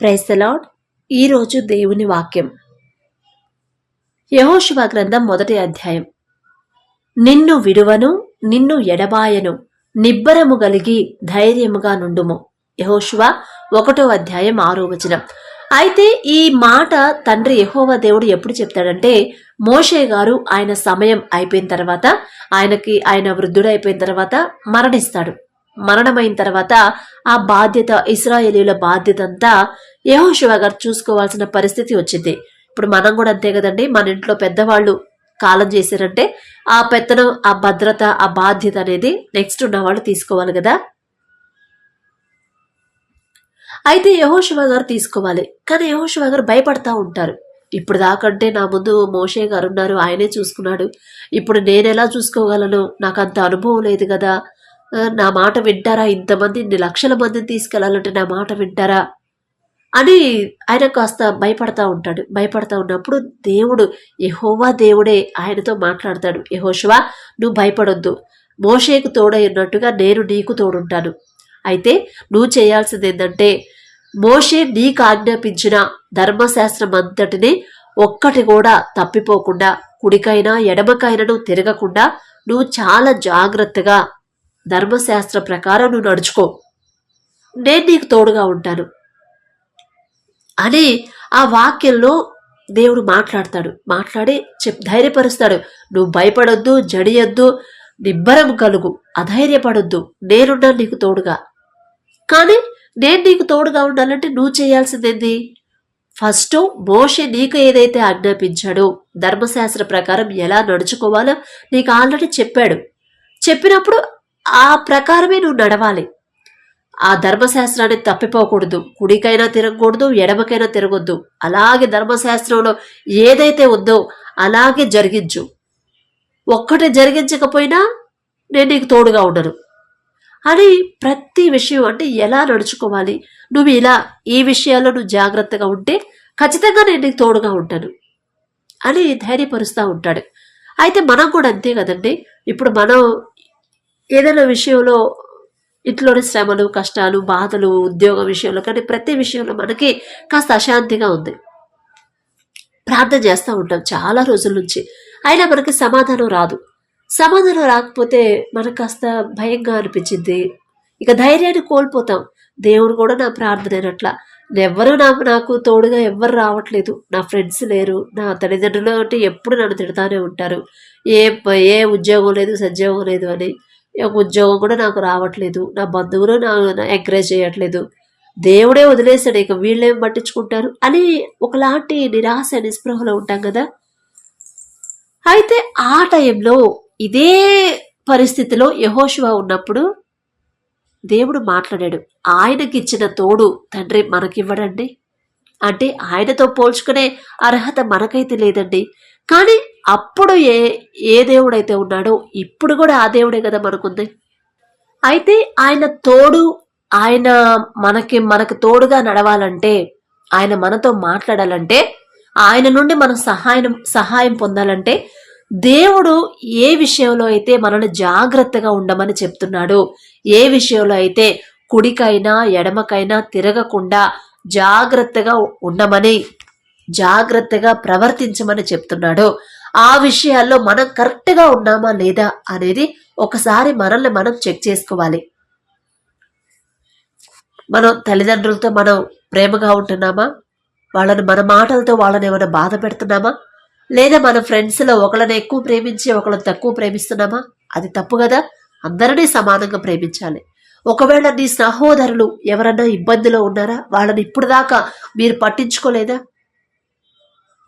ప్రైసలాడ్ ఈరోజు దేవుని వాక్యం. యహోశివ గ్రంథం మొదటి అధ్యాయం. నిన్ను విడువను నిన్ను ఎడబాయను నిబ్బరము గలిగి ధైర్యముగా నుండుము. యహోశివ ఒకటో అధ్యాయం ఆరో వచనం. అయితే ఈ మాట తండ్రి యహోవ దేవుడు ఎప్పుడు చెప్తాడంటే మోషే గారు ఆయన సమయం అయిపోయిన తర్వాత ఆయనకి ఆయన వృద్ధుడైపోయిన తర్వాత మరణిస్తాడు. మరణమైన తర్వాత ఆ బాధ్యత ఇస్రాయేలీల బాధ్యత అంతా యహోశివ గారు చూసుకోవాల్సిన పరిస్థితి వచ్చింది. ఇప్పుడు మనం కూడా అంతే కదండి మన ఇంట్లో పెద్దవాళ్ళు కాలం చేశారంటే ఆ పెత్తనం ఆ భద్రత ఆ బాధ్యత అనేది నెక్స్ట్ ఉన్న వాళ్ళు తీసుకోవాలి కదా. అయితే యహోశివ గారు తీసుకోవాలి. కానీ యహోశివ గారు భయపడతా ఉంటారు. ఇప్పుడు దాకంటే నా ముందు మోషే గారు ఉన్నారు ఆయనే చూసుకున్నాడు. ఇప్పుడు నేను ఎలా చూసుకోగలను? నాకు అంత అనుభవం లేదు కదా. నా మాట వింటారా? ఇంతమంది ఇన్ని లక్షల మందిని తీసుకెళ్ళాలంటే నా మాట వింటారా? అని ఆయన కాస్త భయపడతా ఉంటాడు. భయపడతా ఉన్నప్పుడు దేవుడు యహోవా దేవుడే ఆయనతో మాట్లాడతాడు. యహోశివా నువ్వు భయపడొద్దు. మోషేకు తోడై ఉన్నట్టుగా నేను నీకు తోడుంటాను. అయితే నువ్వు చేయాల్సింది ఏంటంటే మోషే నీకు ఆజ్ఞాపించిన ధర్మశాస్త్రం అంతటిని ఒక్కటి కూడా తప్పిపోకుండా కుడికైనా ఎడమకైనను తిరగకుండా నువ్వు చాలా జాగ్రత్తగా ధర్మశాస్త్ర ప్రకారం నువ్వు నడుచుకో. నేను నీకు తోడుగా ఉంటాను. అని ఆ వాక్యంలో దేవుడు మాట్లాడతాడు. మాట్లాడి చెప్ ధైర్యపరుస్తాడు. నువ్వు భయపడొద్దు జడియొద్దు నిబ్బరం కలుగు. అధైర్యపడొద్దు. నేనున్నా నీకు తోడుగా. కానీ నేను నీకు తోడుగా ఉండాలంటే నువ్వు చేయాల్సిందేంది? ఫస్ట్ మోషే నీకు ఏదైతే ఆజ్ఞాపించాడో ధర్మశాస్త్ర ప్రకారం ఎలా నడుచుకోవాలో నీకు ఆల్రెడీ చెప్పాడు. చెప్పినప్పుడు ఆ ప్రకారమే నువ్వు నడవాలి. ఆ ధర్మశాస్త్రాన్ని తప్పిపోకూడదు. కుడికైనా తిరగకూడదు ఎడమకైనా తిరగొద్దు. అలాగే ధర్మశాస్త్రంలో ఏదైతే ఉందో అలాగే జరిగించు. ఒక్కటి జరిగించకపోయినా నేను నీకు తోడుగా ఉండను. అని ప్రతి విషయం అంటే ఎలా నడుచుకోవాలి? నువ్వు ఇలా ఈ విషయాల్లో నువ్వు జాగ్రత్తగా ఉంటే ఖచ్చితంగా నేను నీకు తోడుగా ఉంటాను అని ధైర్యపరుస్తూ ఉంటాడు. అయితే మనం కూడా అంతే కదండి. ఇప్పుడు మనం ఏదైనా విషయంలో ఇంట్లోని శ్రమలు కష్టాలు బాధలు ఉద్యోగ విషయంలో కానీ ప్రతి విషయంలో మనకి కాస్త అశాంతిగా ఉంది. ప్రార్థన చేస్తూ ఉంటాం చాలా రోజుల నుంచి. అయినా మనకి సమాధానం రాదు. సమాధానం రాకపోతే మనకు కాస్త భయంగా అనిపించింది. ఇక ధైర్యాన్ని కోల్పోతాం. దేవుడు కూడా నా ప్రార్థన అయినట్ల ఎవ్వరూ నా నాకు తోడుగా ఎవ్వరు రావట్లేదు. నా ఫ్రెండ్స్ లేరు. నా తల్లిదండ్రులు అంటే ఎప్పుడు నన్ను తిడతానే ఉంటారు. ఏ ఏ ఉద్యోగం లేదు సద్యోగం లేదు అని. ఒక ఉద్యోగం కూడా నాకు రావట్లేదు. నా బంధువులు నా ఎంకరేజ్ చేయట్లేదు. దేవుడే వదిలేశాడు ఇక వీళ్ళేం పట్టించుకుంటారు అని ఒకలాంటి నిరాశ నిస్పృహలో ఉంటాం కదా. అయితే ఆ టైంలో ఇదే పరిస్థితిలో యహోశివ ఉన్నప్పుడు దేవుడు మాట్లాడాడు ఆయనకి ఇచ్చిన తోడు తండ్రి మనకివ్వడండి. అంటే ఆయనతో పోల్చుకునే అర్హత మనకైతే లేదండి. కానీ అప్పుడు ఏ ఏ దేవుడైతే ఉన్నాడో ఇప్పుడు కూడా ఆ దేవుడే కదా మనకుంది. అయితే ఆయన తోడు ఆయన మనకి మనకు తోడుగా నడవాలంటే ఆయన మనతో మాట్లాడాలంటే ఆయన నుండి మనం సహాయం సహాయం పొందాలంటే దేవుడు ఏ విషయంలో అయితే మనల్ని జాగ్రత్తగా ఉండమని చెప్తున్నాడు ఏ విషయంలో అయితే కుడికైనా ఎడమకైనా తిరగకుండా జాగ్రత్తగా ఉండమని జాగ్రత్తగా ప్రవర్తించమని చెప్తున్నాడు ఆ విషయాల్లో మనం కరెక్ట్గా ఉన్నామా లేదా అనేది ఒకసారి మనల్ని మనం చెక్ చేసుకోవాలి. మనం తల్లిదండ్రులతో మనం ప్రేమగా ఉంటున్నామా? వాళ్ళని మన మాటలతో వాళ్ళని ఏమైనా బాధ పెడుతున్నామా? లేదా మన ఫ్రెండ్స్లో ఒకళ్ళని ఎక్కువ ప్రేమించి ఒకళ్ళని తక్కువ ప్రేమిస్తున్నామా? అది తప్పు కదా. అందరినీ సమానంగా ప్రేమించాలి. ఒకవేళ నీ సహోదరులు ఎవరన్నా ఇబ్బందిలో ఉన్నారా? వాళ్ళని ఇప్పుడు దాకా మీరు పట్టించుకోలేదా?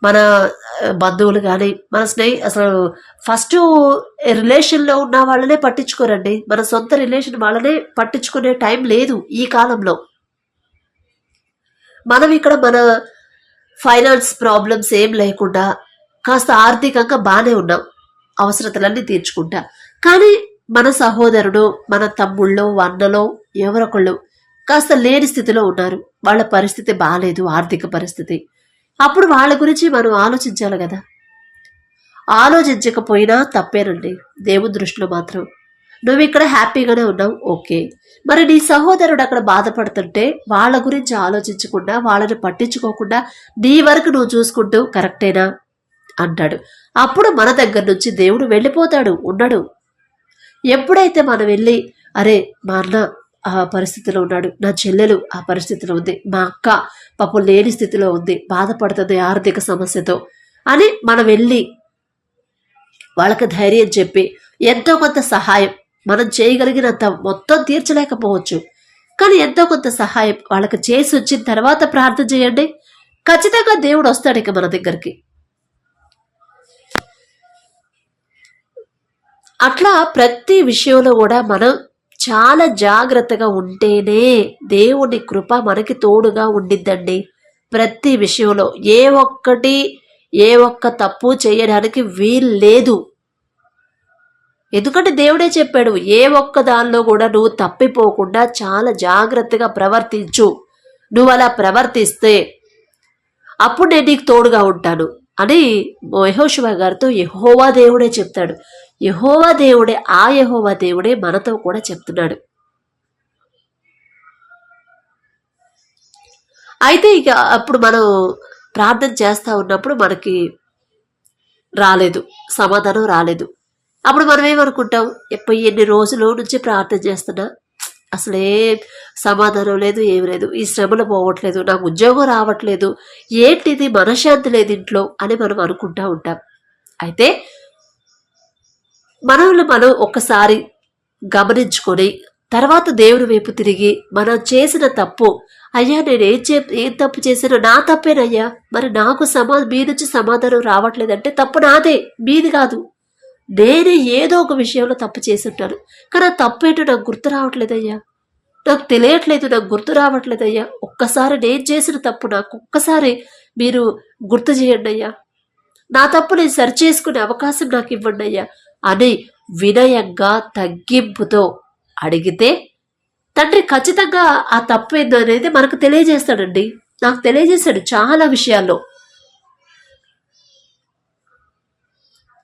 మన బంధువులు కానీ మన స్నేహి అసలు ఫస్ట్ రిలేషన్లో ఉన్న వాళ్ళనే పట్టించుకోరండి. మన సొంత రిలేషన్ వాళ్ళనే పట్టించుకునే టైం లేదు ఈ కాలంలో. మనం ఇక్కడ మన ఫైనాన్స్ ప్రాబ్లమ్స్ ఏం లేకుండా కాస్త ఆర్థికంగా బాగానే ఉన్నాం. అవసరతలన్నీ తీర్చుకుంటా. కానీ మన సహోదరుడు మన తమ్ముళ్ళో అన్నలో ఎవరొకళ్ళు కాస్త లేని స్థితిలో ఉన్నారు. వాళ్ళ పరిస్థితి బాగాలేదు ఆర్థిక పరిస్థితి. అప్పుడు వాళ్ళ గురించి మనం ఆలోచించాలి కదా. ఆలోచించకపోయినా తప్పేనండి. దేవుని దృష్టిలో మాత్రం. నువ్వు ఇక్కడ హ్యాపీగానే ఉన్నావు ఓకే. మరి నీ సహోదరుడు అక్కడ బాధపడుతుంటే వాళ్ళ గురించి ఆలోచించకుండా వాళ్ళని పట్టించుకోకుండా నీ వరకు నువ్వు చూసుకుంటూ కరెక్టేనా? అంటాడు అప్పుడు మన దగ్గర నుంచి దేవుడు వెళ్ళిపోతాడు ఉండడు. ఎప్పుడైతే మనం వెళ్ళి అరే మా అన్న ఆ పరిస్థితిలో ఉన్నాడు. నా చెల్లెలు ఆ పరిస్థితిలో ఉంది. మా అక్క పాపం లేని స్థితిలో ఉంది. బాధపడుతుంది ఆర్థిక సమస్యతో. అని మనం వెళ్ళి వాళ్ళకి ధైర్యం చెప్పి ఎంతో కొంత సహాయం మనం చేయగలిగినంత మొత్తం తీర్చలేకపోవచ్చు. కానీ ఎంతో కొంత సహాయం వాళ్ళకి చేసి వచ్చిన తర్వాత ప్రార్థన చేయండి. ఖచ్చితంగా దేవుడు వస్తాడు ఇక మన దగ్గరికి. అట్లా ప్రతి విషయంలో కూడా మనం చాలా జాగ్రత్తగా ఉంటేనే దేవుని కృప మనకి తోడుగా ఉండిద్దండి. ప్రతి విషయంలో ఏ ఒక్కటి ఏ ఒక్క తప్పు చేయడానికి వీలు లేదు. ఎందుకంటే దేవుడే చెప్పాడు ఏ ఒక్క దానిలో కూడా నువ్వు తప్పిపోకుండా చాలా జాగ్రత్తగా ప్రవర్తించు. నువ్వు అలా ప్రవర్తిస్తే అప్పుడు నేను నీకు తోడుగా ఉంటాను అని యహోశివ గారితో యహోవా దేవుడే చెప్తాడు. యహోవా దేవుడే ఆ యహోవా దేవుడే మనతో కూడా చెప్తున్నాడు. అయితే ఇక అప్పుడు మనం ప్రార్థన చేస్తూ ఉన్నప్పుడు మనకి రాలేదు సమాధానం రాలేదు. అప్పుడు మనం ఏమనుకుంటాం? ఎప్పుడు ఎన్ని రోజుల నుంచి ప్రార్థన చేస్తున్నా? అసలే సమాధానం లేదు ఏమి లేదు. ఈ శ్రమలు పోవట్లేదు నాకు ఉద్యోగం రావట్లేదు. ఏంటిది మనశ్శాంతి లేదు ఇంట్లో అని మనం అనుకుంటా ఉంటాం. అయితే మనల్ని మనం ఒక్కసారి గమనించుకొని తర్వాత దేవుని వైపు తిరిగి మనం చేసిన తప్పు అయ్యా నేను ఏం చే ఏం తప్పు చేశాను నా తప్పేనయ్యా. మరి నాకు సమా మీ నుంచి సమాధానం రావట్లేదంటే తప్పు నాదే మీది కాదు. నేనే ఏదో ఒక విషయంలో తప్పు చేసింటాను కానీ ఆ తప్పు ఏంటో నాకు గుర్తు రావట్లేదయ్యా. నాకు తెలియట్లేదు నాకు గుర్తు రావట్లేదయ్యా. ఒక్కసారి నేను చేసిన తప్పు నాకు ఒక్కసారి మీరు గుర్తు చేయండి అయ్యా. నా తప్పు నేను సరి చేసుకునే అవకాశం నాకు ఇవ్వండి అయ్యా. అని వినయంగా తగ్గింపుతో అడిగితే తండ్రి ఖచ్చితంగా ఆ తప్పు ఏందో అనేది మనకు తెలియజేస్తాడండి. నాకు తెలియజేశాడు చాలా విషయాల్లో.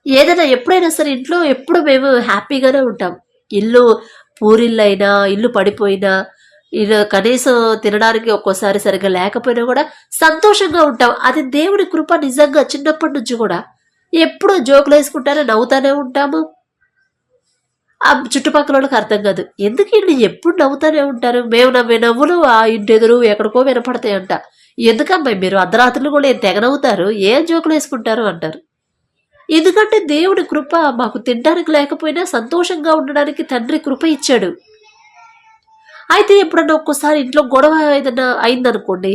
ఏదైనా ఎప్పుడైనా సరే ఇంట్లో ఎప్పుడు మేము హ్యాపీగానే ఉంటాం. ఇల్లు పూరిల్లైనా ఇల్లు పడిపోయినా ఇల్లు కనీసం తినడానికి ఒక్కోసారి సరిగ్గా లేకపోయినా కూడా సంతోషంగా ఉంటాం. అది దేవుడి కృప నిజంగా చిన్నప్పటి నుంచి కూడా. ఎప్పుడు జోకులు వేసుకుంటారో నవ్వుతానే ఉంటాము. ఆ చుట్టుపక్కల వాళ్ళకి అర్థం కాదు. ఎందుకు ఇండి ఎప్పుడు నవ్వుతానే ఉంటారు? మేము నవ్వే నవ్వులు ఆ ఇంటి ఎదురు ఎక్కడికో వినపడతాయంట. ఎందుకమ్మాయి మీరు అర్ధరాత్రులు కూడా ఏం తెగ నవ్వుతారు? ఏం జోకులు వేసుకుంటారు అంటారు. ఎందుకంటే దేవుడి కృప మాకు తినడానికి లేకపోయినా సంతోషంగా ఉండడానికి తండ్రి కృప ఇచ్చాడు. అయితే ఎప్పుడన్నా ఒక్కోసారి ఇంట్లో గొడవ ఏదైనా అయిందనుకోండి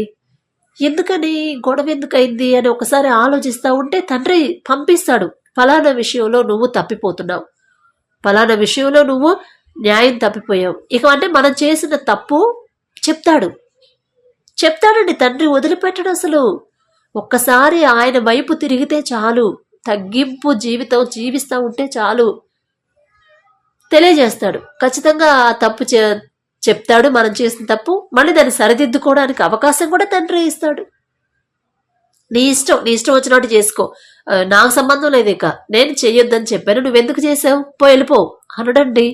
ఎందుకని గొడవ ఎందుకైంది అని ఒకసారి ఆలోచిస్తూ ఉంటే తండ్రి పంపిస్తాడు. ఫలానా విషయంలో నువ్వు తప్పిపోతున్నావు. ఫలానా విషయంలో నువ్వు న్యాయం తప్పిపోయావు. ఇక అంటే మనం చేసిన తప్పు చెప్తాడు. చెప్తాడండి తండ్రి వదిలిపెట్టడు అసలు. ఒక్కసారి ఆయన వైపు తిరిగితే చాలు. తగ్గింపు జీవితం జీవిస్తూ ఉంటే చాలు. తెలియజేస్తాడు. ఖచ్చితంగా తప్పు చే చెప్తాడు మనం చేసిన తప్పు మళ్ళీ దాన్ని సరిదిద్దుకోవడానికి అవకాశం కూడా తండ్రి ఇస్తాడు. నీ ఇష్టం నీ ఇష్టం వచ్చినట్టు చేసుకో. నాకు సంబంధం లేదు ఇక. నేను చెయ్యొద్దని చెప్పాను నువ్వెందుకు చేసావు? పో వెళ్ళిపో. అనడండి.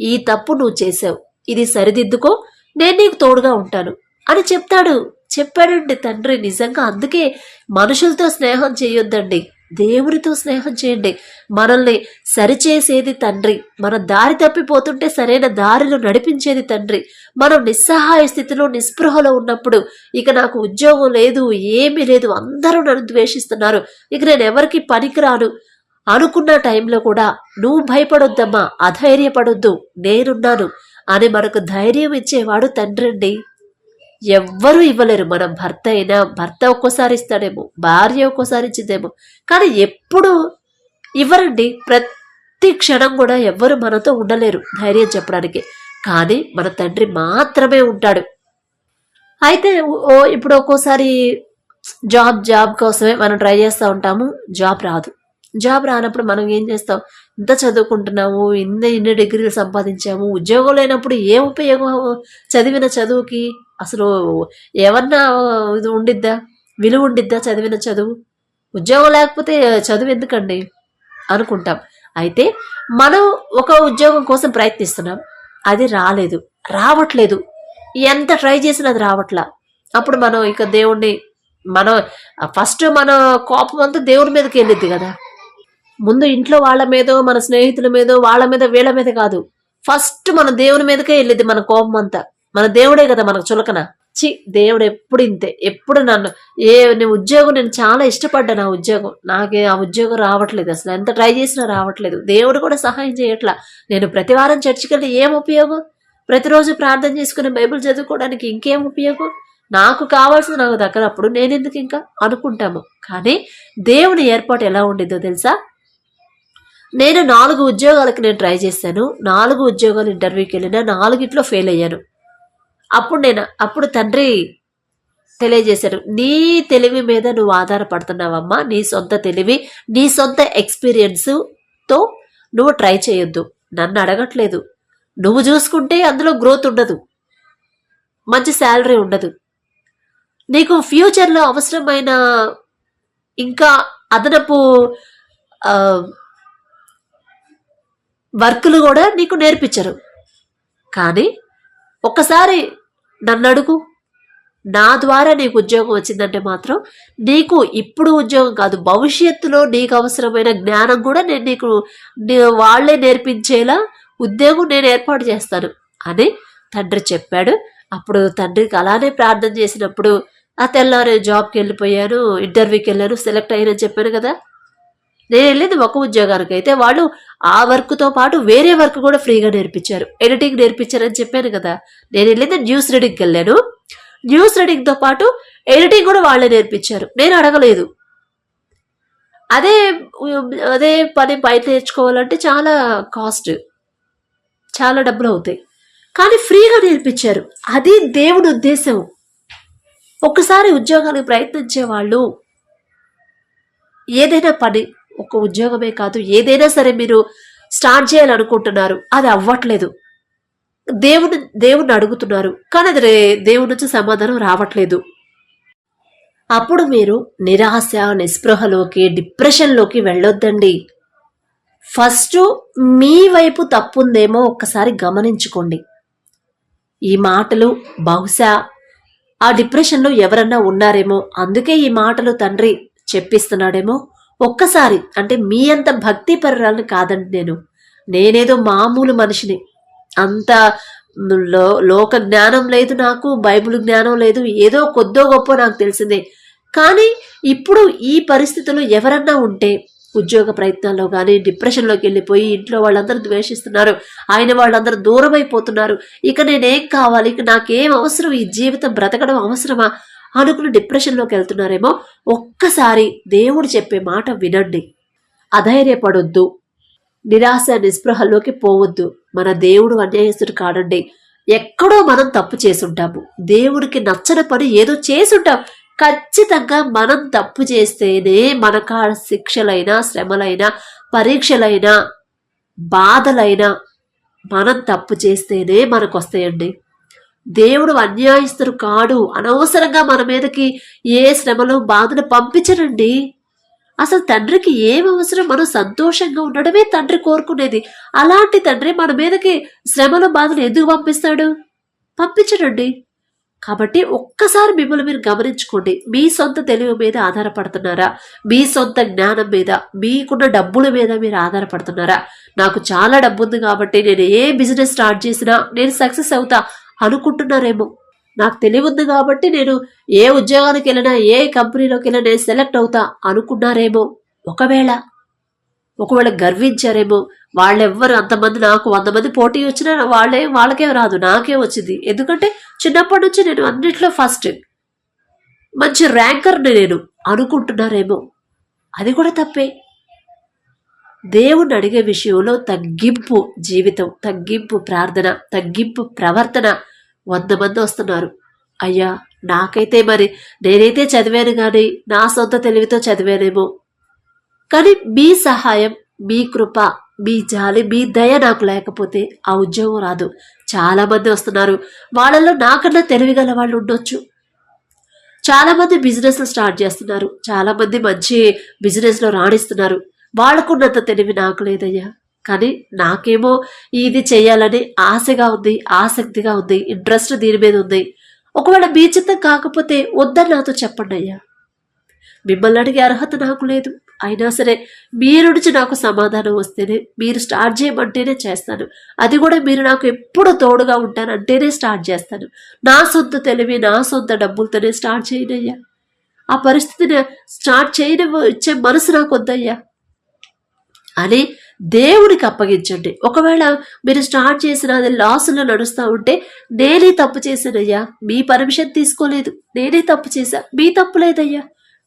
ఈ తప్పు నువ్వు చేసావు. ఇది సరిదిద్దుకో నేను నీకు తోడుగా ఉంటాను. అని చెప్తాడు. చెప్పాడండి తండ్రి నిజంగా. అందుకే మనుషులతో స్నేహం చేయొద్దండి దేవునితో స్నేహం చేయండి. మనల్ని సరిచేసేది తండ్రి. మన దారి తప్పిపోతుంటే సరైన దారిలో నడిపించేది తండ్రి. మనం నిస్సహాయ స్థితిలో నిస్పృహలో ఉన్నప్పుడు ఇక నాకు ఉద్యోగం లేదు ఏమీ లేదు అందరూ నన్ను ద్వేషిస్తున్నారు. ఇక నేను ఎవరికి పనికిరాను. అనుకున్న టైంలో కూడా నువ్వు భయపడొద్దమ్మా అధైర్యపడొద్దు నేనున్నాను అని మనకు ధైర్యం ఇచ్చేవాడు తండ్రి అండి ఎవ్వరూ ఇవ్వలేరు. మన భర్త అయినా భర్త ఒక్కోసారి ఇస్తాడేమో భార్య ఒక్కోసారి ఇచ్చిందేమో. కానీ ఎప్పుడు ఇవ్వరండి. ప్రతి క్షణం కూడా ఎవ్వరు మనతో ఉండలేరు ధైర్యం చెప్పడానికి. కానీ మన తండ్రి మాత్రమే ఉంటాడు. అయితే ఓ ఇప్పుడు ఒక్కోసారి జాబ్ జాబ్ కోసమే మనం ట్రై చేస్తూ ఉంటాము. జాబ్ రాదు. జాబ్ రానప్పుడు మనం ఏం చేస్తాం? ఇంత చదువుకుంటున్నాము ఇన్ని ఇన్ని డిగ్రీలు సంపాదించాము ఉద్యోగం లేనప్పుడు ఏం ఉపయోగం? చదివిన చదువుకి అసలు ఏమన్నా ఇది ఉండిద్దా? విలువ ఉండిద్దా చదివిన చదువు? ఉద్యోగం లేకపోతే చదువు ఎందుకండి? అనుకుంటాం. అయితే మనం ఒక ఉద్యోగం కోసం ప్రయత్నిస్తున్నాం. అది రాలేదు. రావట్లేదు. ఎంత ట్రై చేసినా అది రావట్లా. అప్పుడు మనం ఇక దేవుణ్ణి మనం ఫస్ట్ మన కోపం అంతా దేవుడి మీదకి వెళ్ళిద్ది కదా. ముందు ఇంట్లో వాళ్ళ మీదో మన స్నేహితుల మీదో వాళ్ళ మీద వీళ్ళ మీద కాదు. ఫస్ట్ మన దేవుని మీదకే వెళ్ళిద్ది మన కోపం అంతా. మన దేవుడే కదా మనకు చులకన. చి దేవుడు ఎప్పుడు ఇంతే. ఎప్పుడు నన్ను ఏ నేను ఉద్యోగం నేను చాలా ఇష్టపడ్డాను ఆ ఉద్యోగం. నాకే ఆ ఉద్యోగం రావట్లేదు. అసలు ఎంత ట్రై చేసినా రావట్లేదు. దేవుడు కూడా సహాయం చేయట్లా. నేను ప్రతి వారం చర్చికి ఏం ఉపయోగం? ప్రతిరోజు ప్రార్థన చేసుకుని బైబిల్ చదువుకోవడానికి ఇంకేం ఉపయోగం? నాకు కావాల్సింది నాకు దక్కనప్పుడు నేను ఎందుకు ఇంకా అనుకుంటాము? కానీ దేవుని ఏర్పాటు ఎలా ఉండిద్దో తెలుసా? నేను నాలుగు ఉద్యోగాలకు నేను ట్రై చేశాను. నాలుగు ఉద్యోగాలు ఇంటర్వ్యూకి వెళ్ళినా నాలుగిట్లో ఫెయిల్ అయ్యాను. అప్పుడు నేను అప్పుడు తండ్రి తెలియజేశారు నీ తెలివి మీద నువ్వు ఆధారపడుతున్నావమ్మా నీ సొంత తెలివి నీ సొంత ఎక్స్పీరియన్స్తో నువ్వు ట్రై చేయొద్దు నన్ను అడగట్లేదు. నువ్వు చూసుకుంటే అందులో గ్రోత్ ఉండదు మంచి శాలరీ ఉండదు. నీకు ఫ్యూచర్లో అవసరమైన ఇంకా అదనపు వర్క్లు వర్కులు కూడా నీకు నేర్పించరు. కానీ ఒక్కసారి నన్ను అడుగు నా ద్వారా నీకు ఉద్యోగం వచ్చిందంటే మాత్రం నీకు ఇప్పుడు ఉద్యోగం కాదు భవిష్యత్తులో నీకు అవసరమైన జ్ఞానం కూడా నేను నీకు నీ- వాళ్ళే నేర్పించేలా ఉద్యోగం నేను ఏర్పాటు చేస్తాను అని తండ్రి చెప్పాడు. అప్పుడు తండ్రికి అలానే ప్రార్థన చేసినప్పుడు ఆ తెల్లారే జాబ్కి వెళ్ళిపోయాను ఇంటర్వ్యూకి వెళ్ళాను సెలెక్ట్ అయ్యానని చెప్పాను కదా. నేను వెళ్ళింది ఒక ఉద్యోగానికి అయితే వాళ్ళు ఆ వర్క్తో పాటు వేరే వర్క్ కూడా ఫ్రీగా నేర్పించారు. ఎడిటింగ్ నేర్పించారని చెప్పాను కదా. నేను వెళ్ళింది న్యూస్ రీడింగ్కి వెళ్ళాను. న్యూస్ రీడింగ్తో పాటు ఎడిటింగ్ కూడా వాళ్ళే నేర్పించారు. నేను అడగలేదు. అదే అదే పని బయట నేర్చుకోవాలంటే చాలా కాస్ట్ చాలా డబ్బులు అవుతాయి. కానీ ఫ్రీగా నేర్పించారు. అది దేవుడి ఉద్దేశం. ఒక్కసారి ఉద్యోగానికి ప్రయత్నించే వాళ్ళు ఏదైనా పని ఒక ఉద్యోగమే కాదు ఏదైనా సరే మీరు స్టార్ట్ చేయాలనుకుంటున్నారు అది అవ్వట్లేదు. దేవుని దేవుణ్ణి అడుగుతున్నారు కానీ అది రే- దేవుడి నుంచి సమాధానం రావట్లేదు. అప్పుడు మీరు నిరాశ నిస్పృహలోకి డిప్రెషన్లోకి వెళ్ళొద్దండి. ఫస్ట్ మీ వైపు తప్పుందేమో ఒక్కసారి గమనించుకోండి. ఈ మాటలు బహుశా ఆ డిప్రెషన్లో ఎవరన్నా ఉన్నారేమో అందుకే ఈ మాటలు తండ్రి చెప్పిస్తున్నాడేమో ఒక్కసారి అంటే మీ అంత భక్తి పరురాలను కాదండి నేను. నేనేదో మామూలు మనిషిని. అంత లో లోక జ్ఞానం లేదు నాకు బైబిల్ జ్ఞానం లేదు ఏదో కొద్దో గొప్ప నాకు తెలిసిందే. కానీ ఇప్పుడు ఈ పరిస్థితుల్లో ఎవరన్నా ఉంటే ఉద్యోగ ప్రయత్నాల్లో కానీ డిప్రెషన్లోకి వెళ్ళిపోయి ఇంట్లో వాళ్ళందరూ ద్వేషిస్తున్నారు ఆయన వాళ్ళందరూ దూరం అయిపోతున్నారు ఇక నేనేం కావాలి ఇక నాకేం అవసరం ఈ జీవితం బ్రతకడం అవసరమా? అనుకుని డిప్రెషన్లోకి వెళ్తున్నారేమో ఒక్కసారి దేవుడు చెప్పే మాట వినండి. అధైర్యపడొద్దు. నిరాశ నిస్పృహల్లోకి పోవద్దు. మన దేవుడు అన్యాయస్తుడు కాడండి. ఎక్కడో మనం తప్పు చేసుంటాము. దేవుడికి నచ్చని పని ఏదో చేసుంటాం. ఖచ్చితంగా మనం తప్పు చేస్తేనే మనకు ఆ శిక్షలైనా శ్రమలైనా పరీక్షలైనా బాధలైనా మనం తప్పు చేస్తేనే మనకు వస్తాయండి దేవుడు అన్యాయస్తుడు కాడు. అనవసరంగా మన మీదకి ఏ శ్రమలు బాధను పంపించరండి అసలు తండ్రికి ఏం అవసరం? మనం సంతోషంగా ఉండడమే తండ్రి కోరుకునేది. అలాంటి తండ్రి మన మీదకి శ్రమలు బాధలు ఎందుకు పంపిస్తాడు? పంపించడండి. కాబట్టి ఒక్కసారి మిమ్మల్ని మీరు గమనించుకోండి. మీ సొంత తెలివి మీద ఆధారపడుతున్నారా? మీ సొంత జ్ఞానం మీద మీకున్న డబ్బుల మీద మీరు ఆధారపడుతున్నారా? నాకు చాలా డబ్బు ఉంది కాబట్టి నేను ఏ బిజినెస్ స్టార్ట్ చేసినా నేను సక్సెస్ అవుతా. అనుకుంటున్నారేమో. నాకు తెలివి ఉంది కాబట్టి నేను ఏ ఉద్యోగానికి వెళ్ళినా ఏ కంపెనీలోకి వెళ్ళినా నేను సెలెక్ట్ అవుతా అనుకున్నారేమో. ఒకవేళ ఒకవేళ గర్వించారేమో. వాళ్ళెవ్వరు అంతమంది నాకు వంద మంది పోటీ వచ్చినా వాళ్ళే వాళ్ళకే రాదు నాకే వచ్చింది. ఎందుకంటే చిన్నప్పటి నుంచి నేను అన్నిట్లో ఫస్ట్. మంచి ర్యాంకర్ని నేను అనుకుంటున్నారేమో. అది కూడా తప్పే. దేవుణ్ణి అడిగే విషయంలో తగ్గింపు జీవితం తగ్గింపు ప్రార్థన తగ్గింపు ప్రవర్తన వంద మంది వస్తున్నారు. అయ్యా నాకైతే మరి నేనైతే చదివాను కానీ నా సొంత తెలివితో చదివానేమో. కానీ మీ సహాయం మీ కృప మీ జాలి మీ దయ నాకు లేకపోతే ఆ ఉద్యోగం రాదు. చాలా మంది వస్తున్నారు. వాళ్ళలో నాకన్నా తెలివిగల వాళ్ళు ఉండొచ్చు. చాలా మంది బిజినెస్లు స్టార్ట్ చేస్తున్నారు. చాలా మంది మంచి బిజినెస్లో రాణిస్తున్నారు. వాళ్ళకున్నంత తెలివి నాకు లేదయ్యా. కానీ నాకేమో ఇది చేయాలని ఆశగా ఉంది ఆసక్తిగా ఉంది ఇంట్రెస్ట్ దీని మీద ఉంది. ఒకవేళ మీ చిత్తం కాకపోతే వద్దని నాతో చెప్పండి అయ్యా. మిమ్మల్ని అడిగే అర్హత నాకు లేదు. అయినా సరే మీరు నుంచి నాకు సమాధానం వస్తేనే మీరు స్టార్ట్ చేయమంటేనే చేస్తాను. అది కూడా మీరు నాకు ఎప్పుడు తోడుగా ఉంటానంటేనే స్టార్ట్ చేస్తాను. నా సొంత తెలివి నా సొంత డబ్బులతోనే స్టార్ట్ చేయనయ్యా ఆ పరిస్థితిని స్టార్ట్ చేయడం ఇచ్చే మనసు నాకు వద్దయ్యా. అని దేవుడికి అప్పగించండి. ఒకవేళ మీరు స్టార్ట్ చేసిన అది లాసులో నడుస్తూ ఉంటే నేనే తప్పు చేశానయ్యా. మీ పర్మిషన్ తీసుకోలేదు. నేనే తప్పు చేశా. మీ తప్పు లేదయ్యా.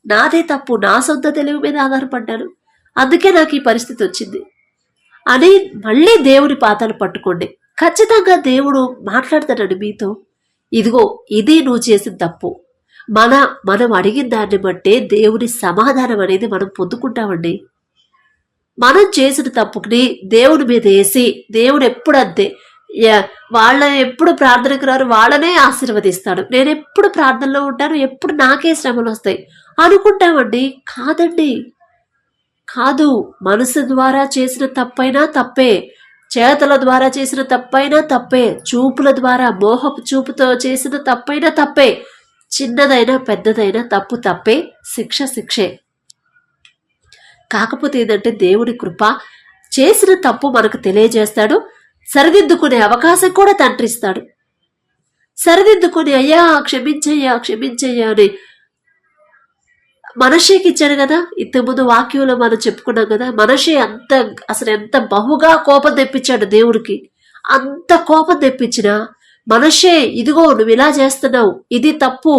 నాదే తప్పు. నా సొంత తెలివి మీద ఆధారపడ్డాను. అందుకే నాకు ఈ పరిస్థితి వచ్చింది. అని మళ్ళీ దేవుడి పాతాలు పట్టుకోండి. ఖచ్చితంగా దేవుడు మాట్లాడతాడు మీతో. ఇదిగో ఇది నువ్వు చేసిన తప్పు. మన మనం అడిగిన దాన్ని బట్టే దేవుడి సమాధానం అనేది మనం పొందుకుంటామండి. మనం చేసిన తప్పుని దేవుడి మీద వేసి దేవుడు ఎప్పుడు అంతే. యా- వాళ్ళని ఎప్పుడు ప్రార్థనకు రారు వాళ్ళనే ఆశీర్వదిస్తాడు. నేను ఎప్పుడు ప్రార్థనలో ఉంటాను ఎప్పుడు నాకే శ్రమలు వస్తాయి. అనుకుంటామండి కాదండి. కాదు మనసు ద్వారా చేసిన తప్పైనా తప్పే. చేతల ద్వారా చేసిన తప్పైనా తప్పే. చూపుల ద్వారా మోహపు చూపుతో చేసిన తప్పైనా తప్పే. చిన్నదైనా పెద్దదైనా తప్పు తప్పే. శిక్ష శిక్షే. కాకపోతే ఏంటంటే దేవుడి కృప చేసిన తప్పు మనకు తెలియజేస్తాడు. సరిదిద్దుకునే అవకాశం కూడా తండ్రిస్తాడు. సరిదిద్దుకుని అయ్యా క్షమించయ్యా క్షమించయ్యా అని మనషేకి ఇచ్చాడు కదా. ఇంతకుముందు వాక్యంలో మనం చెప్పుకున్నాం కదా మనషే అంత అసలు ఎంత బహుగా కోపం తెప్పించాడు దేవుడికి. అంత కోపం తెప్పించినా మనషే ఇదిగో నువ్వు ఇలా చేస్తున్నావు ఇది తప్పు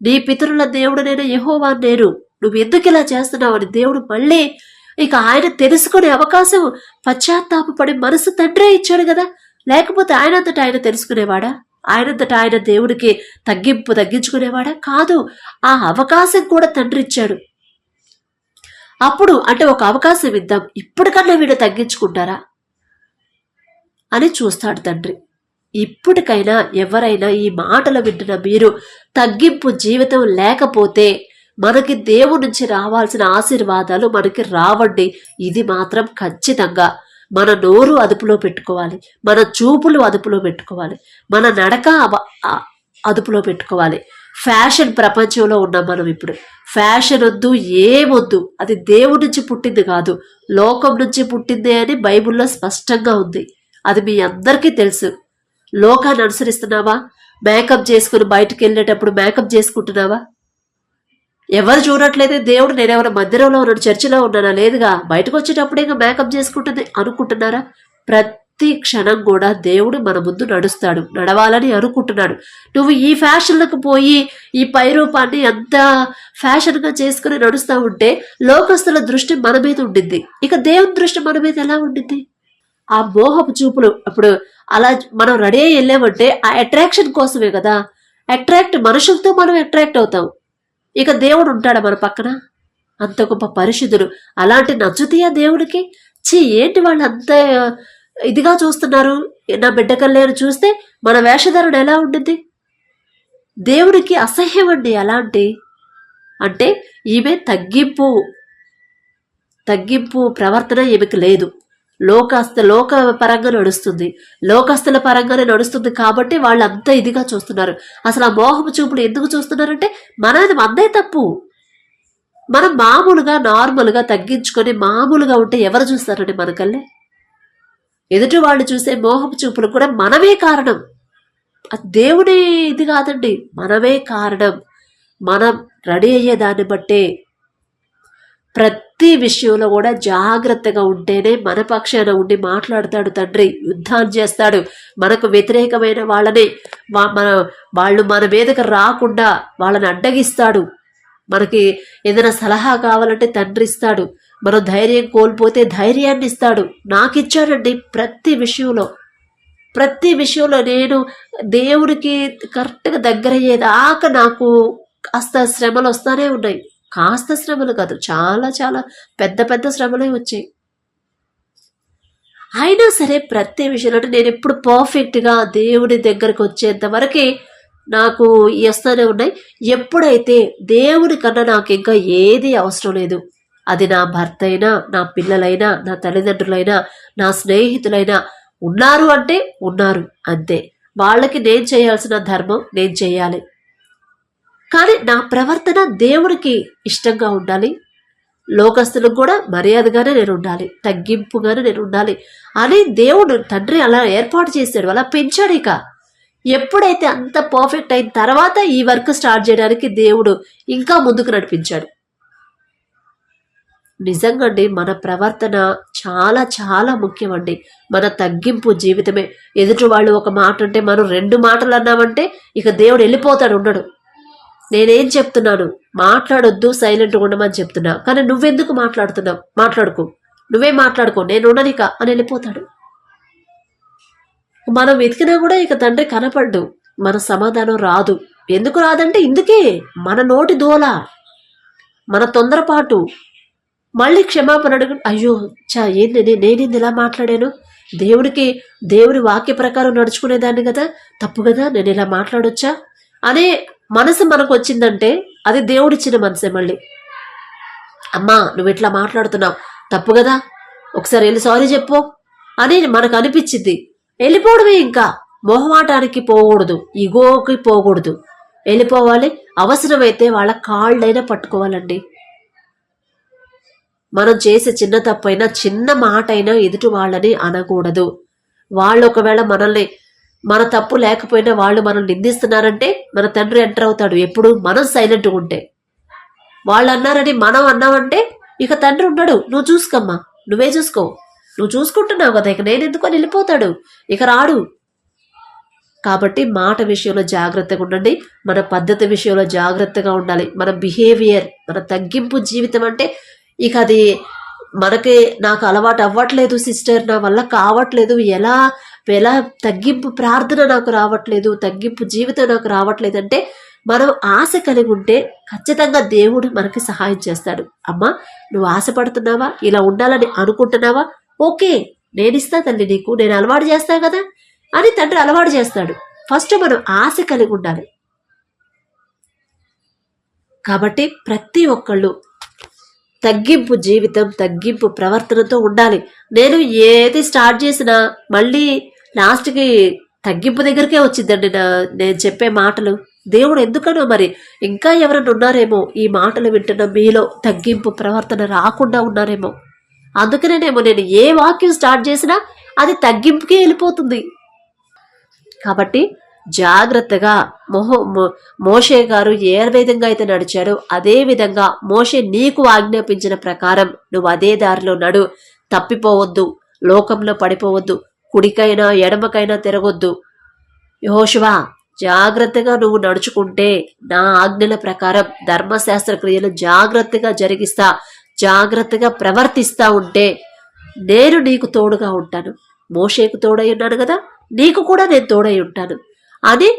నీ పితరుల దేవుడు నేను యహోవా నేను నువ్వు ఎందుకు ఇలా చేస్తున్నావు అని దేవుడు మళ్ళీ ఇక ఆయన తెలుసుకునే అవకాశం పశ్చాత్తాపపడి మనసు తండ్రే ఇచ్చాడు కదా. లేకపోతే ఆయనంతట ఆయన తెలుసుకునేవాడా? ఆయనంతట ఆయన దేవుడికి తగ్గింపు తగ్గించుకునేవాడా? కాదు ఆ అవకాశం కూడా తండ్రి ఇచ్చాడు. అప్పుడు అంటే ఒక అవకాశం ఇద్దాం. ఇప్పటికన్నా వీడు తగ్గించుకుంటారా? అని చూస్తాడు తండ్రి. ఇప్పటికైనా ఎవరైనా ఈ మాటలు వింటున్న మీరు తగ్గింపు జీవితం లేకపోతే మనకి దేవుడి నుంచి రావాల్సిన ఆశీర్వాదాలు మనకి రావండి. ఇది మాత్రం ఖచ్చితంగా. మన నోరు అదుపులో పెట్టుకోవాలి. మన చూపులు అదుపులో పెట్టుకోవాలి. మన నడక అవ- అదుపులో పెట్టుకోవాలి. ఫ్యాషన్ ప్రపంచంలో ఉన్నాం మనం ఇప్పుడు. ఫ్యాషన్ వద్దు ఏమొద్దు. అది దేవుడి నుంచి పుట్టింది కాదు. లోకం నుంచి పుట్టిందే అని బైబిల్లో స్పష్టంగా ఉంది. అది మీ అందరికీ తెలుసు. లోకాన్ని అనుసరిస్తున్నావా? మేకప్ చేసుకుని బయటకు వెళ్ళేటప్పుడు మేకప్ చేసుకుంటున్నావా? ఎవరు చూడట్లయితే దేవుడు నేను ఎవరైనా మందిరంలో ఉన్నాను చర్చిలో ఉన్నానా లేదుగా? బయటకు వచ్చేటప్పుడే ఇంకా మేకప్ చేసుకుంటుంది అనుకుంటున్నారా? ప్రతి క్షణం కూడా దేవుడు మన ముందు నడుస్తాడు నడవాలని అనుకుంటున్నాడు. నువ్వు ఈ ఫ్యాషన్లకు పోయి ఈ పై రూపాన్ని ఎంత ఫ్యాషన్గా చేసుకుని నడుస్తూ ఉంటే లోకస్తుల దృష్టి మన మీద ఉండింది ఇక దేవుని దృష్టి మన మీద ఎలా ఉండింది ఆ మోహపు చూపులు అప్పుడు అలా మనం రెడీ అయ్యి వెళ్ళామంటే ఆ అట్రాక్షన్ కోసమే కదా. అట్రాక్ట్ మనుషులతో మనం అట్రాక్ట్ అవుతాం. ఇక దేవుడు ఉంటాడా మన పక్కన? అంత గొప్ప పరిశుద్ధుడు. అలాంటి నచ్చుతాయా దేవుడికి? ఛీ ఏంటి వాళ్ళు అంత ఇదిగా చూస్తున్నారు? నా బిడ్డకల్లేరు చూస్తే మన వేషధారణ ఎలా ఉండింది దేవుడికి అసహ్యం అండి అలాంటి. అంటే ఈమె తగ్గింపు తగ్గింపు ప్రవర్తన ఈమెకి లేదు. లోకాస్త లోక పరంగా నడుస్తుంది. లోకస్తుల పరంగానే నడుస్తుంది కాబట్టి వాళ్ళు అంత ఇదిగా చూస్తున్నారు. అసలు ఆ మోహపు చూపులు ఎందుకు చూస్తున్నారంటే మనది మందే తప్పు. మనం మామూలుగా నార్మల్గా తగ్గించుకొని మామూలుగా ఉంటే ఎవరు చూస్తారండి మనకల్లే ఎదుటి వాళ్ళు చూసే మోహపు చూపులు కూడా మనమే కారణం. దేవుడే దేవుడి ఇది కాదండి. మనమే కారణం. మనం రెడీ అయ్యే దాన్ని బట్టే ప్రతి విషయంలో కూడా జాగ్రత్తగా ఉంటేనే మన పక్షాన ఉండి మాట్లాడతాడు తండ్రి. యుద్ధాన్ని చేస్తాడు. మనకు వ్యతిరేకమైన వాళ్ళని మన వాళ్ళు మన మీదకి రాకుండా వాళ్ళని అడ్డగిస్తాడు. మనకి ఏదైనా సలహా కావాలంటే తండ్రి ఇస్తాడు మనం ధైర్యం కోల్పోతే ధైర్యాన్ని ఇస్తాడు నాకు ఇచ్చాడండి ప్రతి విషయంలో. ప్రతి విషయంలో నేను దేవుడికి కరెక్ట్గా దగ్గరయ్యేదాకా నాకు కాస్త శ్రమలు వస్తూనే ఉన్నాయి. కాస్త శ్రమలు కాదు చాలా చాలా పెద్ద పెద్ద శ్రమలే వచ్చాయి. అయినా సరే ప్రతి విషయంలో నేను ఎప్పుడు పర్ఫెక్ట్గా దేవుడి దగ్గరకు వచ్చేంత వరకే నాకు ఈ వస్తూనే ఉన్నాయి. ఎప్పుడైతే దేవుడి కన్నా నాకు ఇంకా ఏది అవసరం లేదు అది నా భర్త అయినా నా పిల్లలైనా నా తల్లిదండ్రులైనా నా స్నేహితులైనా ఉన్నారు అంటే ఉన్నారు అంతే. వాళ్ళకి నేను చేయాల్సిన ధర్మం నేను చేయాలి. కానీ నా ప్రవర్తన దేవుడికి ఇష్టంగా ఉండాలి. లోకస్తులకు కూడా మర్యాదగానే నేను ఉండాలి. తగ్గింపుగానే నేను ఉండాలి. అని దేవుడు తండ్రి అలా ఏర్పాటు చేశాడు. అలా పెంచాడు ఇక. ఎప్పుడైతే అంత పర్ఫెక్ట్ అయిన తర్వాత ఈ వర్క్ స్టార్ట్ చేయడానికి దేవుడు ఇంకా ముందుకు నడిపించాడు. నిజంగా అండి మన ప్రవర్తన చాలా చాలా ముఖ్యమండి. మన తగ్గింపు జీవితమే. ఎదుటి వాళ్ళు ఒక మాట అంటే మనం రెండు మాటలు అన్నామంటే ఇక దేవుడు వెళ్ళిపోతాడు ఉండడు. నేనేం చెప్తున్నాను? మాట్లాడొద్దు సైలెంట్గా ఉండమని చెప్తున్నా. కానీ నువ్వెందుకు మాట్లాడుతున్నావు? మాట్లాడుకో. నువ్వే మాట్లాడుకో. నేను ఉండనిక అని వెళ్ళిపోతాడు. మనం వెతికినా కూడా ఇక తండ్రి కనపడ్డు. మన సమాధానం రాదు. ఎందుకు రాదంటే ఇందుకే. మన నోటి దోల. మన తొందరపాటు. మళ్ళీ క్షమాపణ అడుగు. అయ్యో చా ఏంది? నే- నేనేంది ఇలా మాట్లాడాను? దేవుడికి దేవుడి వాక్య ప్రకారం నడుచుకునేదాన్ని కదా? తప్పు కదా? నేను ఇలా మాట్లాడొచ్చా? అనే మనసు మనకు వచ్చిందంటే అది దేవుడిచ్చిన మనసే మళ్ళీ. అమ్మా నువ్వు ఇట్లా మాట్లాడుతున్నావు? తప్పు కదా? ఒకసారి వెళ్ళి సారీ చెప్పు. అని మనకు అనిపించింది వెళ్ళిపోవడమే ఇంకా. మొహమాటానికి పోకూడదు. ఇగోకి పోకూడదు. వెళ్ళిపోవాలి. అవసరమైతే వాళ్ళ కాళ్ళైనా పట్టుకోవాలండి. మనం చేసే చిన్న తప్పైనా చిన్న మాట అయినా ఎదుటి వాళ్ళని అనకూడదు. వాళ్ళు ఒకవేళ మనల్ని మన తప్పు లేకపోయినా వాళ్ళు మనం నిందిస్తున్నారంటే మన తండ్రి ఎంటర్ అవుతాడు. ఎప్పుడు మనం సైలెంట్గా ఉంటే. వాళ్ళు అన్నారని మనం అన్నామంటే ఇక తండ్రి ఉన్నాడు నువ్వు చూసుకోమ్మా. నువ్వే చూసుకో. నువ్వు చూసుకుంటున్నావు కదా ఇక నేను ఎందుకో వెళ్ళిపోతాడు ఇక రాడు. కాబట్టి మాట విషయంలో జాగ్రత్తగా ఉండండి. మన పద్ధతి విషయంలో జాగ్రత్తగా ఉండాలి. మన బిహేవియర్ మన తగ్గింపు జీవితం అంటే ఇక అది మనకి నాకు అలవాటు అవ్వట్లేదు సిస్టర్ నా వల్ల కావట్లేదు. ఎలా ఎలా తగ్గింపు ప్రార్థన నాకు రావట్లేదు తగ్గింపు జీవితం నాకు రావట్లేదు అంటే మనం ఆశ కలిగి ఉంటే ఖచ్చితంగా దేవుడు మనకి సహాయం చేస్తాడు. అమ్మా నువ్వు ఆశపడుతున్నావా? ఇలా ఉండాలని అనుకుంటున్నావా? ఓకే నేను ఇస్తా తల్లి నీకు నేను అలవాటు చేస్తా కదా అని తండ్రి అలవాటు చేస్తాడు. ఫస్ట్ మనం ఆశ కలిగి ఉండాలి. కాబట్టి ప్రతి ఒక్కళ్ళు తగ్గింపు జీవితం తగ్గింపు ప్రవర్తనతో ఉండాలి. నేను ఏది స్టార్ట్ చేసినా మళ్ళీ లాస్ట్కి తగ్గింపు దగ్గరికే వచ్చిందండి నా నేను చెప్పే మాటలు. దేవుడు ఎందుకనో మరి. ఇంకా ఎవరైనా ఉన్నారేమో ఈ మాటలు వింటున్న మీలో తగ్గింపు ప్రవర్తన రాకుండా ఉన్నారేమో. అందుకనేనేమో నేను ఏ వాక్యం స్టార్ట్ చేసినా అది తగ్గింపుకే వెళ్ళిపోతుంది. కాబట్టి జాగ్రత్తగా మొహో మోషే గారు ఏ విధంగా అయితే నడిచాడో అదే విధంగా మోషే నీకు ఆజ్ఞాపించిన ప్రకారం నువ్వు అదే దారిలో నడు. తప్పిపోవద్దు. లోకంలో పడిపోవద్దు. కుడికైనా ఎడమకైనా తిరగొద్దు. యహోశివా జాగ్రత్తగా నువ్వు నడుచుకుంటే నా ఆజ్ఞల ప్రకారం ధర్మశాస్త్ర క్రియలు జాగ్రత్తగా జరిగిస్తా జాగ్రత్తగా ప్రవర్తిస్తా ఉంటే నేను నీకు తోడుగా ఉంటాను. మోషేకు తోడై ఉన్నాను కదా నీకు కూడా నేను తోడై ఉంటాను. అని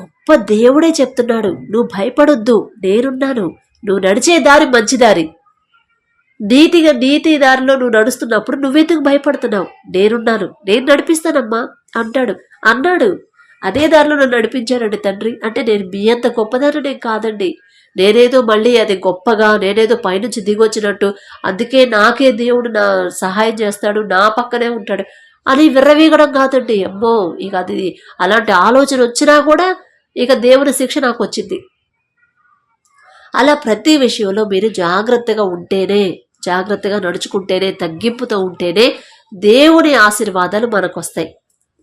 గొప్ప దేవుడే చెప్తున్నాడు. నువ్వు భయపడొద్దు నేనున్నాను. నువ్వు నడిచే దారి మంచి దారి నీతిగా నీతి దారిలో నువ్వు నడుస్తున్నప్పుడు నువ్వెందుకు భయపడుతున్నావు? నేనున్నాను. నేను నడిపిస్తానమ్మా అంటాడు. అన్నాడు. అదే దారిలో నన్ను నడిపించానండి తండ్రి. అంటే నేను మీ అంత గొప్పదాన్ని నేను కాదండి. నేనేదో మళ్ళీ అది గొప్పగా నేనేదో పైనుంచి దిగొచ్చినట్టు అందుకే నాకే దేవుడు నా సహాయం చేస్తాడు నా పక్కనే ఉంటాడు అని విర్రవీగడం కాదండి. అమ్మో ఇక అది అలాంటి ఆలోచన వచ్చినా కూడా ఇక దేవుని శిక్ష నాకు వచ్చింది. అలా ప్రతి విషయంలో మీరు జాగ్రత్తగా ఉంటేనే జాగ్రత్తగా నడుచుకుంటేనే తగ్గింపుతో ఉంటేనే దేవుని ఆశీర్వాదాలు మనకు వస్తాయి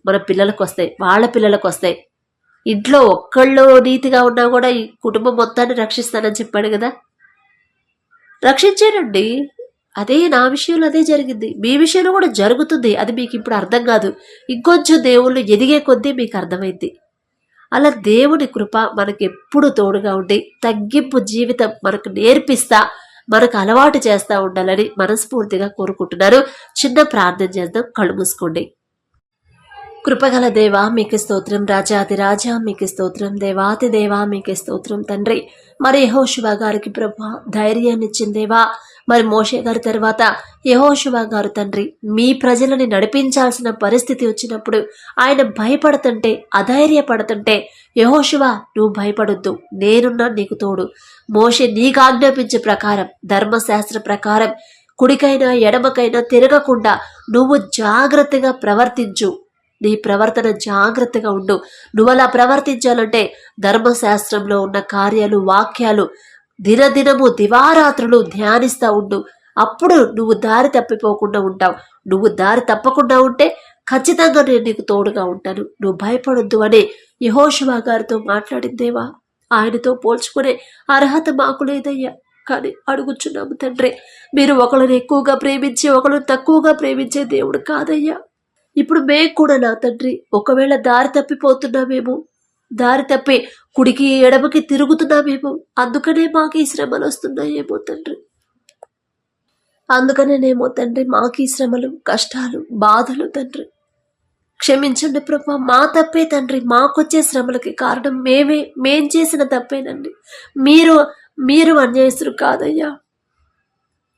మన పిల్లలకు వస్తాయి వాళ్ళ పిల్లలకు వస్తాయి ఇంట్లో ఒక్కళ్ళు నీతిగా ఉన్నా కూడా ఈ కుటుంబం మొత్తాన్ని రక్షిస్తానని చెప్పాడు కదా? రక్షించాడండి అదే నా విషయంలో అదే జరిగింది. మీ విషయంలో కూడా జరుగుతుంది. అది మీకు ఇప్పుడు అర్థం కాదు. ఇంకొంచెం దేవుళ్ళు ఎదిగే కొద్దీ మీకు అర్థమైంది అలా దేవుని కృప మనకి ఎప్పుడు తోడుగా ఉండి తగ్గింపు జీవితం మనకు నేర్పిస్తా మనకు అలవాటు చేస్తా ఉండాలని మనస్ఫూర్తిగా కోరుకుంటున్నారు. చిన్న ప్రార్థన చేద్దాం. కళ్ళు మూసుకోండి. కృపగల దేవా మీకు స్తోత్రం. రాజాది రాజా మీకు స్తోత్రం. దేవాతి దేవా మీకు స్తోత్రం తండ్రి. మరి యెహోషువ గారికి ప్రభు ధైర్యాన్ని ఇచ్చిన దేవా మరి మోషే గారి తర్వాత యహోశివ గారు తండ్రి మీ ప్రజలని నడిపించాల్సిన పరిస్థితి వచ్చినప్పుడు ఆయన భయపడుతుంటే అధైర్యపడుతుంటే యహోశివ నువ్వు భయపడొద్దు. నేనున్నా నీకు తోడు. మోషే నీకు ఆజ్ఞాపించే ప్రకారం ధర్మశాస్త్ర ప్రకారం కుడికైనా ఎడమకైనా తిరగకుండా నువ్వు జాగ్రత్తగా ప్రవర్తించు. నీ ప్రవర్తన జాగ్రత్తగా ఉండు. నువ్వు అలా ప్రవర్తించాలంటే ధర్మశాస్త్రంలో ఉన్న కార్యాలు వాక్యాలు దినదినము దివారాత్రులు ధ్యానిస్తూ ఉండు. అప్పుడు నువ్వు దారి తప్పిపోకుండా ఉంటావు. నువ్వు దారి తప్పకుండా ఉంటే ఖచ్చితంగా నేను నీకు తోడుగా ఉంటాను. నువ్వు భయపడొద్దు అని యహోశివా గారితో మాట్లాడిందేవా ఆయనతో పోల్చుకునే అర్హత మాకు లేదయ్యా. కానీ అడుగుచున్నాము తండ్రి మీరు ఒకరిని ఎక్కువగా ప్రేమించి ఒకరు తక్కువగా ప్రేమించే దేవుడు కాదయ్యా. ఇప్పుడు మేము కూడా నా తండ్రి ఒకవేళ దారి తప్పిపోతున్నామేమో దారి తప్పి కుడికి ఎడమకి తిరుగుతున్నామేమో అందుకనే మాకు ఈ శ్రమలు వస్తున్నాయేమో తండ్రి. అందుకనేనేమో తండ్రి మాకు ఈ శ్రమలు కష్టాలు బాధలు తండ్రి. క్షమించండి ప్రభా మా తప్పే తండ్రి మాకొచ్చే శ్రమలకి కారణం మేమే మేం చేసిన తప్పేనండి. మీరు మీరు అన్యాయస్తులు కాదయ్యా.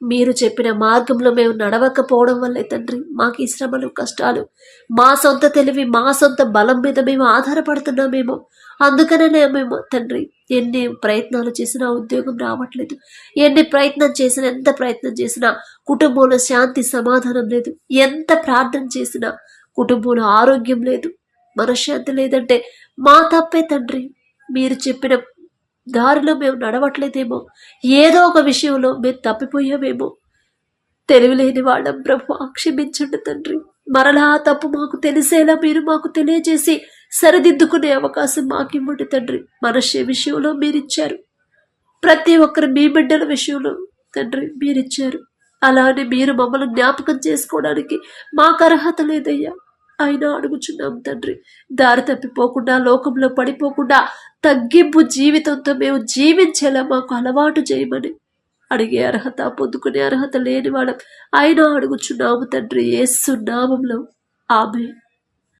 మీరు చెప్పిన మార్గంలో మేము నడవకపోవడం వల్లే తండ్రి మాకు ఈ శ్రమలు కష్టాలు మా సొంత తెలివి మా సొంత బలం మీద మేము ఆధారపడుతున్నామేమో. అందుకనే మేము తండ్రి ఎన్ని ప్రయత్నాలు చేసినా ఉద్యోగం రావట్లేదు. ఎన్ని ప్రయత్నం చేసినా ఎంత ప్రయత్నం చేసినా కుటుంబంలో శాంతి సమాధానం లేదు. ఎంత ప్రార్థన చేసినా కుటుంబంలో ఆరోగ్యం లేదు మనశ్శాంతి లేదంటే మా తప్పే తండ్రి. మీరు చెప్పిన దారిలో మేము నడవట్లేదేమో ఏదో ఒక విషయంలో మేము తప్పిపోయామేమో. తెలివిలేని వాళ్ళం బ్రహ్మ క్షమించండి తండ్రి. మరలా తప్పు మాకు తెలిసేలా మీరు మాకు తెలియజేసి సరిదిద్దుకునే అవకాశం మాకివ్వండి తండ్రి. మనషే విషయంలో మీరిచ్చారు. ప్రతి ఒక్కరు మీ బిడ్డల విషయంలో తండ్రి మీరిచ్చారు. అలానే మీరు మమ్మల్ని జ్ఞాపకం చేసుకోవడానికి మాకు అర్హత లేదయ్యా. అయినా అడుగుచున్నాం తండ్రి. దారి తప్పిపోకుండా లోకంలో పడిపోకుండా తగ్గింపు జీవితంతో మేము జీవించేలా మాకు అలవాటు చేయమని అడిగే అర్హత పొందుకునే అర్హత లేని వాళ్ళం. అయినా అడుగుచున్నాము తండ్రి ఏసు నామంలో ఆమె